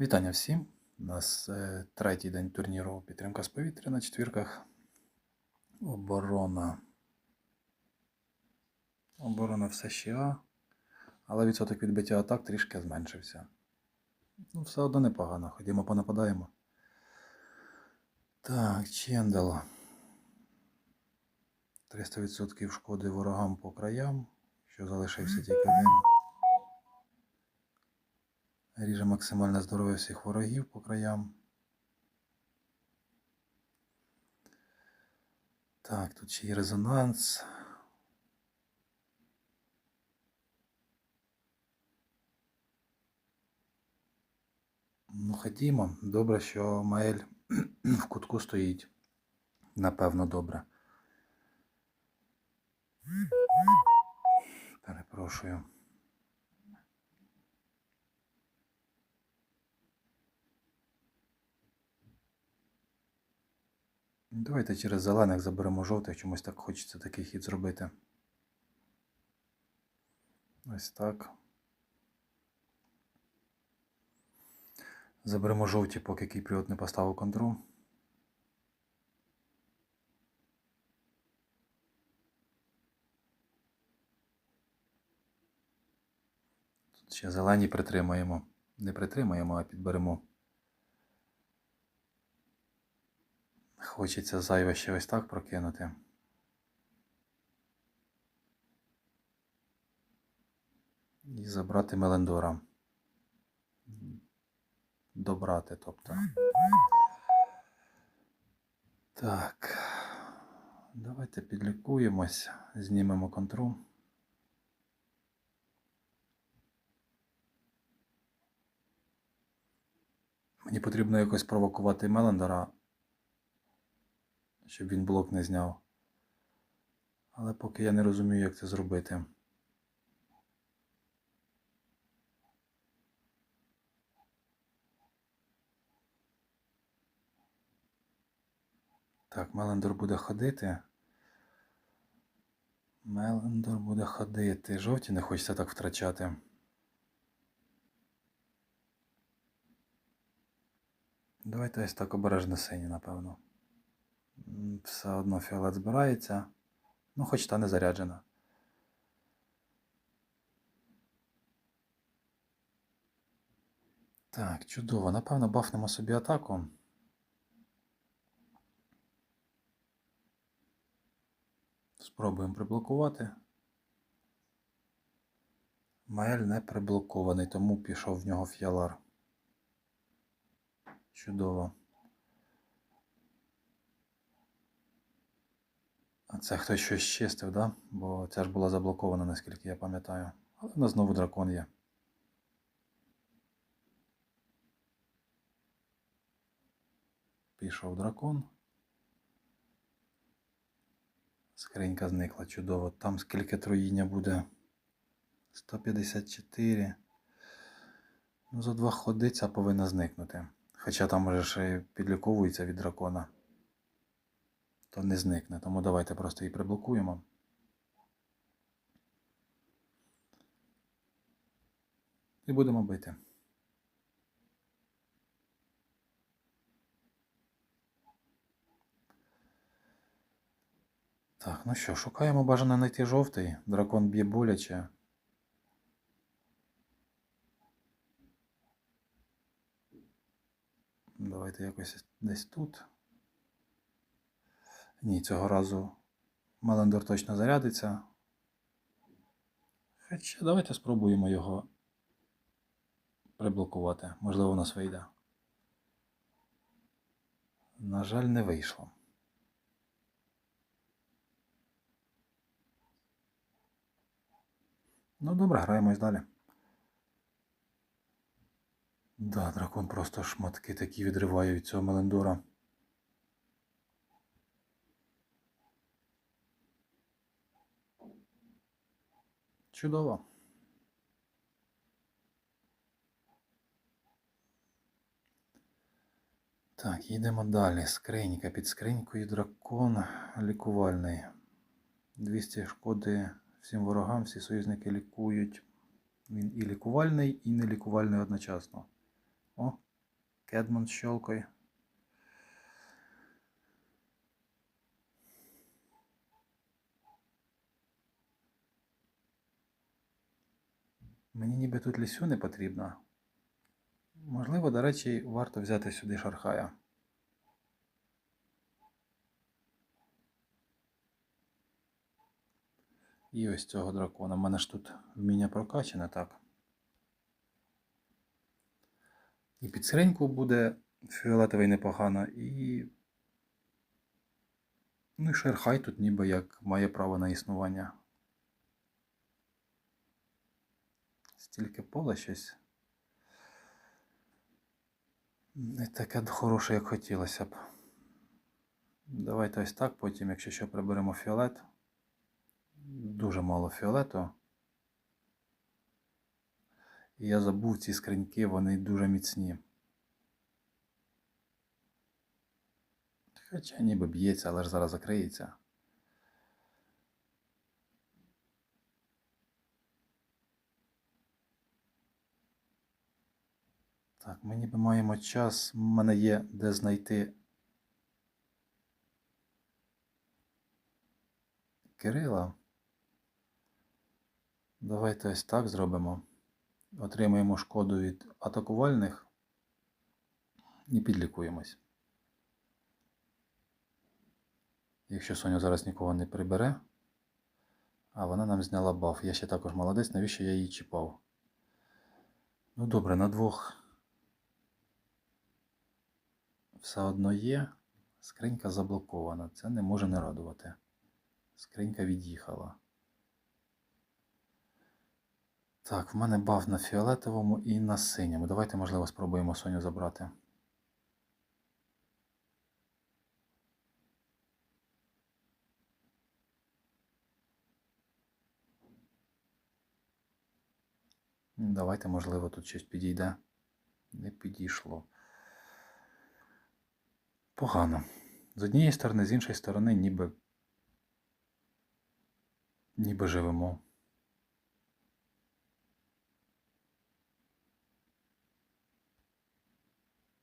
Вітання всім. У нас е, третій день турніру підтримка з повітря на четвірках. Оборона. Оборона все ще А. Але відсоток відбиття атак трішки зменшився. Ну, все одно непогано. Ходімо понападаємо. Так, Чендал. 300% шкоди ворогам по краям. Що залишився тільки один. Ріже максимальне здоров'я всіх ворогів по краям. Так, тут ще є резонанс. Ну, ходімо. Добре, що Маель в кутку стоїть. Напевно, добре. Перепрошую. Давайте через зелених заберемо жовтих, чомусь так хочеться такий хід зробити. Ось так. Заберемо жовті, поки кіпріот не поставив контру. Тут ще зелені притримаємо. Не притримаємо, а підберемо. Хочеться зайве ще ось так прокинути. І забрати Мелендора. Добрати, тобто. Так. Давайте підлікуємось, знімемо контру. Мені потрібно якось провокувати Мелендора, щоб він блок не зняв. Але поки я не розумію, як це зробити. Так, Мелендор буде ходити. Мелендор буде ходити. Жовті не хочеться так втрачати. Давайте ось так обережно сині, напевно. Все одно фіолет збирається. Ну, хоч та не заряджена. Так, чудово. Напевно, бафнемо собі атаку. Спробуємо приблокувати. Маель не приблокований, тому пішов в нього фіалар. Чудово. А це хтось щось чистив, да? Бо ця ж була заблокована, наскільки я пам'ятаю. Але в нас знову дракон є. Пішов дракон. Скринька зникла чудово. Там скільки троїння буде? 154. Ну, за два ходи ця повинна зникнути. Хоча там вже ще підліковується від дракона. То не зникне. Тому давайте просто її приблокуємо. І будемо бити. Так, ну що, шукаємо бажано знайти жовтий. Дракон б'є боляче. Давайте якось десь тут. Ні, цього разу Мелендор точно зарядиться. Хоча давайте спробуємо його приблокувати. Можливо, у нас вийде. На жаль, не вийшло. Ну добре, граємось далі. Да, дракон просто шматки такі відриває від цього Мелендора. Чудово. Так, їдемо далі. Скринька. Під скринькою дракон лікувальний. 200 шкоди всім ворогам, всі союзники лікують. Він і лікувальний, і не лікувальний одночасно. О, Кедмон щелкой. Мені ніби тут лісю не потрібно. Можливо, до речі, варто взяти сюди шархая. І ось цього дракона. У мене ж тут вміння прокачане, так. І під сиреньку буде фіолетовий непогано, і. Ну і шерхай тут ніби як має право на існування. Стільки пола щось. Не таке хороше, як хотілося б. Давайте ось так, потім, якщо що, приберемо фіолет. Дуже мало фіолету. І я забув ці скриньки, вони дуже міцні. Хоча ніби б'ється, але ж зараз закриється. Так, ми ніби маємо час. У мене є де знайти Кирила. Давайте ось так зробимо. Отримаємо шкоду від атакувальних і підлікуємось. Якщо Соня зараз нікого не прибере, а вона нам зняла баф. Я ще також молодець, навіщо я її чіпав? Ну добре, на двох все одно є. Скринька заблокована. Це не може не радувати. Скринька від'їхала. Так, в мене баф на фіолетовому і на синьому. Давайте, можливо, спробуємо Соню забрати. Давайте, можливо, тут щось підійде. Не підійшло. Погано. З однієї сторони, з іншої сторони, ніби. Ніби живемо.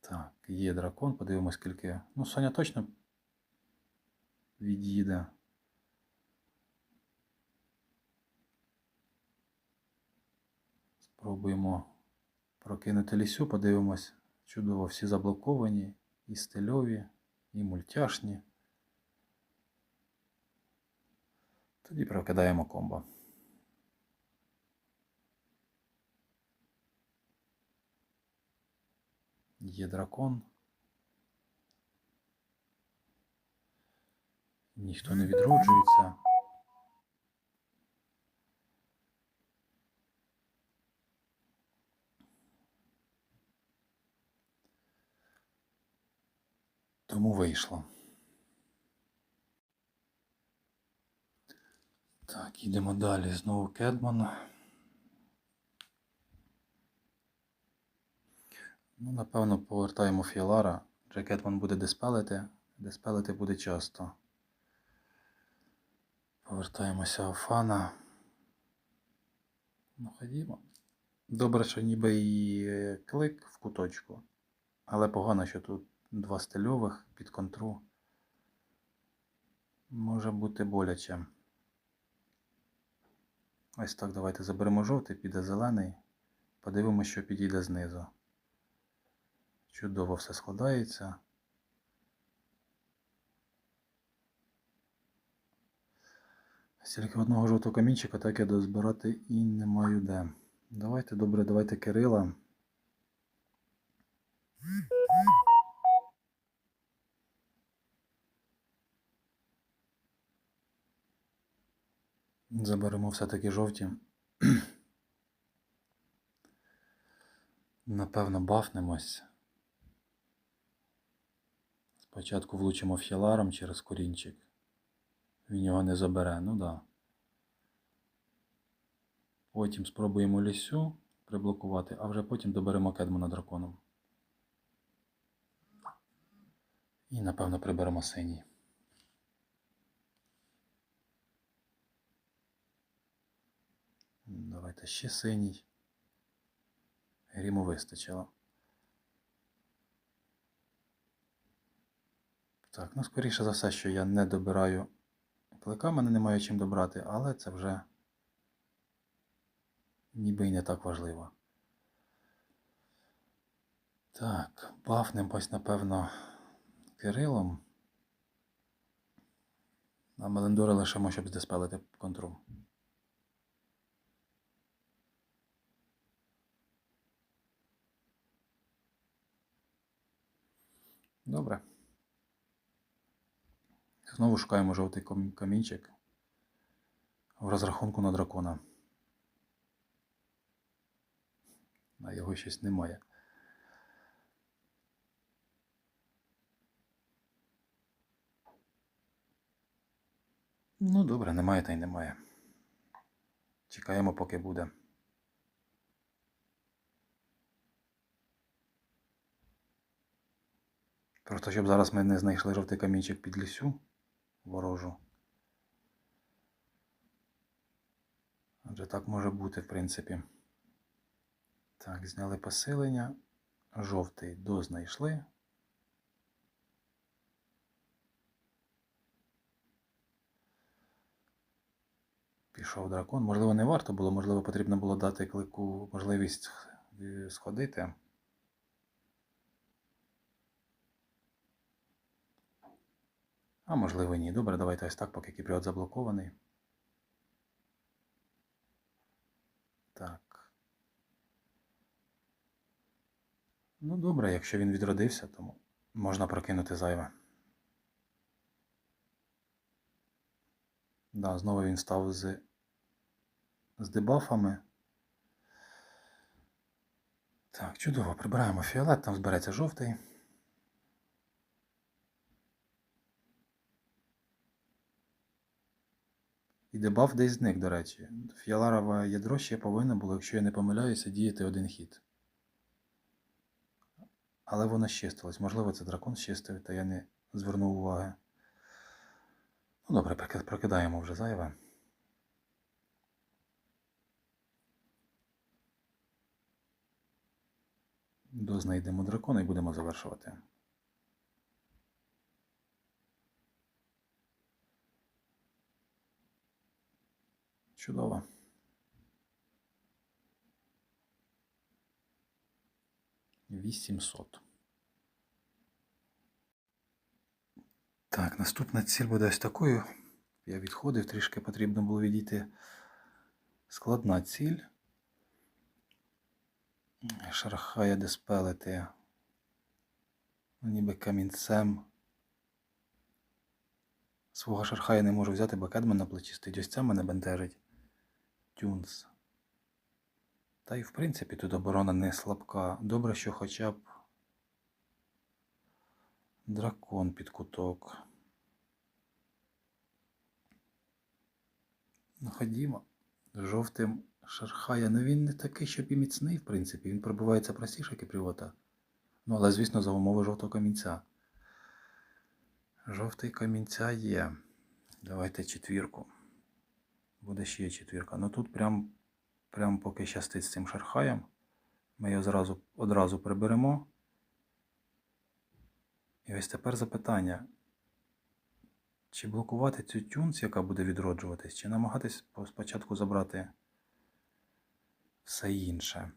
Так, є дракон, подивимось, скільки. Ну, Соня точно від'їде. Спробуємо прокинути лісю, подивимось. Чудово, всі заблоковані, і стильові, і мультяшні. Тоді прокидаємо комбо. Є дракон. Ніхто не відроджується. Тому вийшло. Так, йдемо далі. Знову Кедман. Ну, напевно, повертаємо Фіалара. Вже Кедман буде диспелити. Диспелити буде часто. Повертаємося Офана. Ну, ходімо. Добре, що ніби і е, клик в куточку. Але погано, що тут два стильових під контру. Може бути боляче. Ось так, давайте заберемо жовтий, піде зелений. Подивимося, що підійде знизу. Чудово все складається. Стільки одного жовтого камінчика, так я дозбирати і не маю де. Давайте, добре, давайте Кирила. Заберемо все-таки жовті. Напевно, бафнемось. Спочатку влучимо філаром через корінчик. Він його не забере, ну да. Потім спробуємо лісю приблокувати, а вже потім доберемо кедмана драконом. І напевно приберемо синій. Та ще синій. Гріму вистачило. Так, ну скоріше за все, що я не добираю клика, мене немає чим добрати, але це вже ніби й не так важливо. Так, бафнем ось, напевно, Кирилом. А мелендори лишимо, щоб здеспелити контроль. Добре. Знову шукаємо жовтий камінчик в розрахунку на дракона. А його щось немає. Ну, добре, немає та й немає. Чекаємо, поки буде. Просто щоб зараз ми не знайшли жовтий камінчик під лісю ворожу. Адже так може бути, в принципі. Так, зняли посилення. Жовтий дознайшли. Пішов дракон. Можливо, не варто було, можливо, потрібно було дати клику можливість сходити. А можливо ні. Добре, давайте ось так, поки кіпріот заблокований. Так. Ну добре, якщо він відродився, то можна прокинути зайве. Да, знову він став з, з дебафами. Так, чудово, прибираємо фіолет, там збереться жовтий. І дебаф десь зник, до речі. Фіаларове ядро ще повинно було, якщо я не помиляюся, діяти один хід. Але воно щистилось. Можливо, це дракон щистив, та я не звернув уваги. Ну добре, прокидаємо вже зайве. Дознайдемо дракона і будемо завершувати. Чудово. Вісімсот. Так, наступна ціль буде ось такою. Я відходив, трішки потрібно було відійти. Складна ціль. Шархая диспелити. Ну, Ніби камінцем. Свого шархая не можу взяти, бо кедмен на плечі стоїть. Ось це мене бентежить. Тюнс. Та й в принципі тут оборона не слабка. Добре, що хоча б дракон під куток. Ну, ходімо. Жовтим шархая. Ну він не такий, щоб і міцний, в принципі. Він пробивається простіше кипріота. Ну, але, звісно, за умови жовтого камінця. Жовтий камінця є. Давайте четвірку. Буде ще четвірка. Ну тут прям, прям поки щастить з цим шархаєм. Ми його зразу, одразу приберемо. І ось тепер запитання. Чи блокувати цю тюнс, яка буде відроджуватись, чи намагатись спочатку забрати все інше?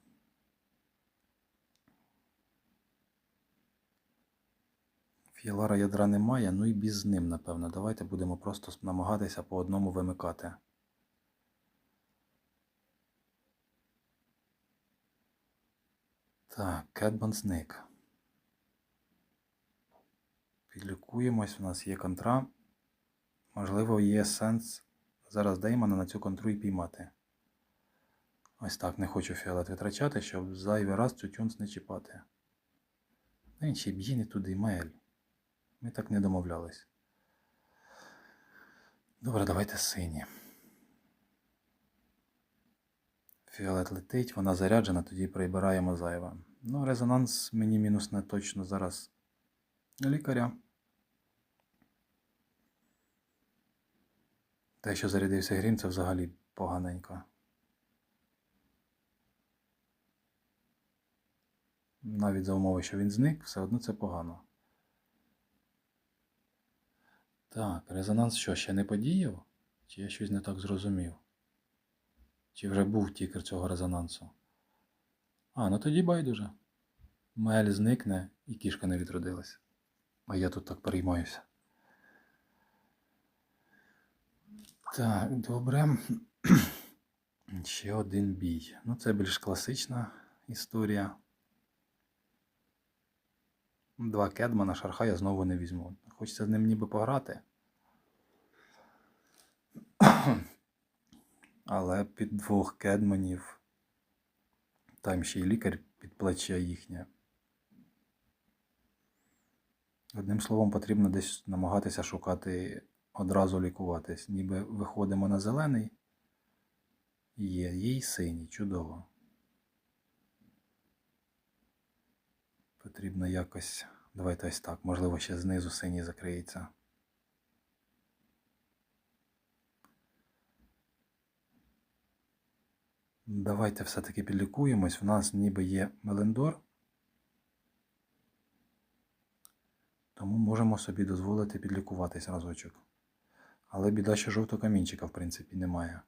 Фіалара ядра немає, ну і без ним, напевно. Давайте будемо просто намагатися по одному вимикати. Так, Кедбан зник. Підлікуємось, у нас є контра. Можливо, є сенс зараз Деймона на цю контру і піймати. Ось так, не хочу фіолет витрачати, щоб зайвий раз цю тюнс не чіпати. Він ще б'є не туди, Мель. Ми так не домовлялись. Добре, давайте сині. Фіолет летить, вона заряджена, тоді прибираємо зайве. Ну, резонанс мені мінус не точно зараз лікаря. Те, що зарядився грім, це взагалі поганенько. Навіть за умови, що він зник, все одно це погано. Так, резонанс що, ще не подіяв? Чи я щось не так зрозумів? Чи вже був тікер цього резонансу? А, ну тоді байдуже. Мель зникне і кішка не відродилась. А я тут так переймаюся. Так, добре. Ще один бій. Ну, це більш класична історія. Два кедмана шарха я знову не візьму. Хочеться з ним ніби пограти. Але під двох кедманів там ще й лікар під плече їхнє. Одним словом, потрібно десь намагатися шукати одразу лікуватись. Ніби виходимо на зелений. Є, є й синій, чудово. Потрібно якось. Давайте ось так. Можливо, ще знизу синій закриється. Давайте все-таки підлікуємось. У нас ніби є Мелендор. Тому можемо собі дозволити підлікуватись разочок. Але біда, що жовтого камінчика, в принципі, немає.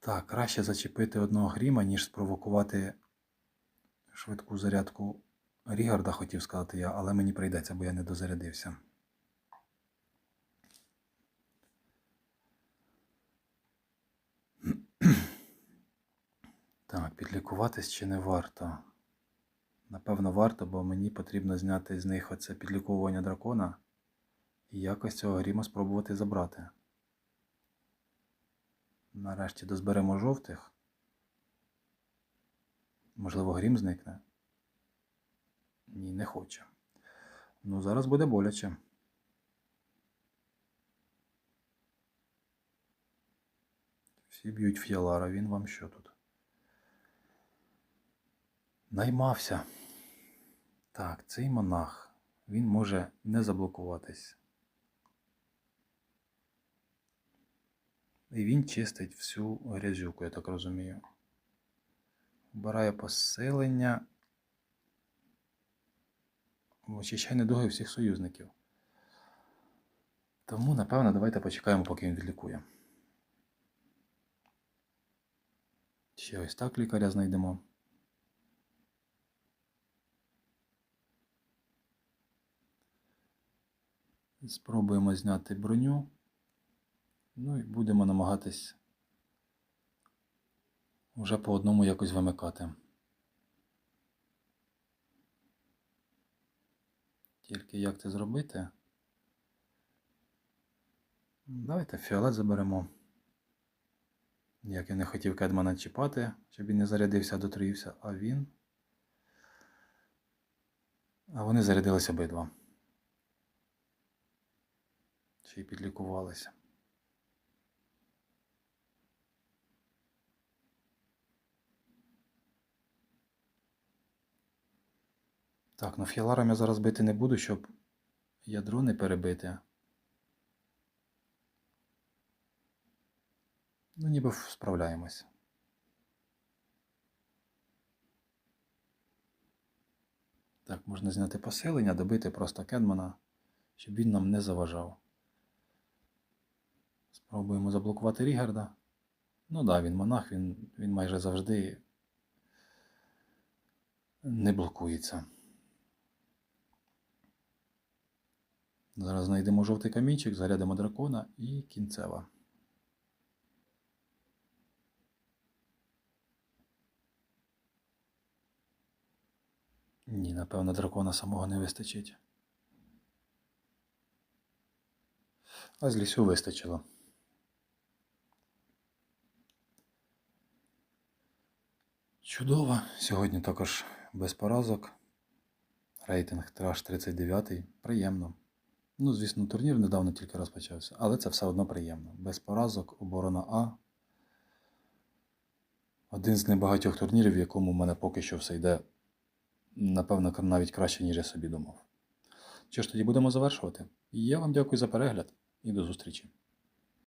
Так, краще зачепити одного гріма, ніж спровокувати швидку зарядку Рігарда, хотів сказати я, але мені прийдеться, бо я не дозарядився. Так, підлікуватись чи не варто? Напевно, варто, бо мені потрібно зняти з них оце підліковування дракона і якось цього гріма спробувати забрати. Нарешті дозберемо жовтих. Можливо, грім зникне? Ні, не хоче. Ну, зараз буде боляче. Всі б'ють фіалара, він вам що тут? Наймався. Так, цей монах, він може не заблокуватись. І він чистить всю грязюку, я так розумію. Вбирає посилення. Очищає недуги всіх союзників. Тому, напевно, давайте почекаємо, поки він відлікує. Ще ось так лікаря знайдемо. Спробуємо зняти броню. Ну і будемо намагатись вже по одному якось вимикати. Тільки як це зробити? Давайте фіолет заберемо. Як я не хотів кедмана чіпати, щоб він не зарядився, дотруївся, а він. А вони зарядилися обидва. Ще й підлікувалися. Так, ну фіаларом я зараз бити не буду, щоб ядро не перебити. Ну, ніби справляємось. Так, можна зняти посилення, добити просто кедмана, щоб він нам не заважав. Спробуємо заблокувати Рігарда. Ну да, він монах, він, він майже завжди не блокується. Зараз знайдемо жовтий камінчик, зарядимо дракона і кінцева. Ні, напевно, дракона самого не вистачить. А з лісу вистачило. Чудово. Сьогодні також без поразок. Рейтинг траш 39 Приємно. Ну, звісно, турнір недавно тільки розпочався, але це все одно приємно. Без поразок, оборона А. Один з небагатьох турнірів, в якому в мене поки що все йде, напевно, навіть краще, ніж я собі думав. Що ж тоді будемо завершувати? Я вам дякую за перегляд і до зустрічі.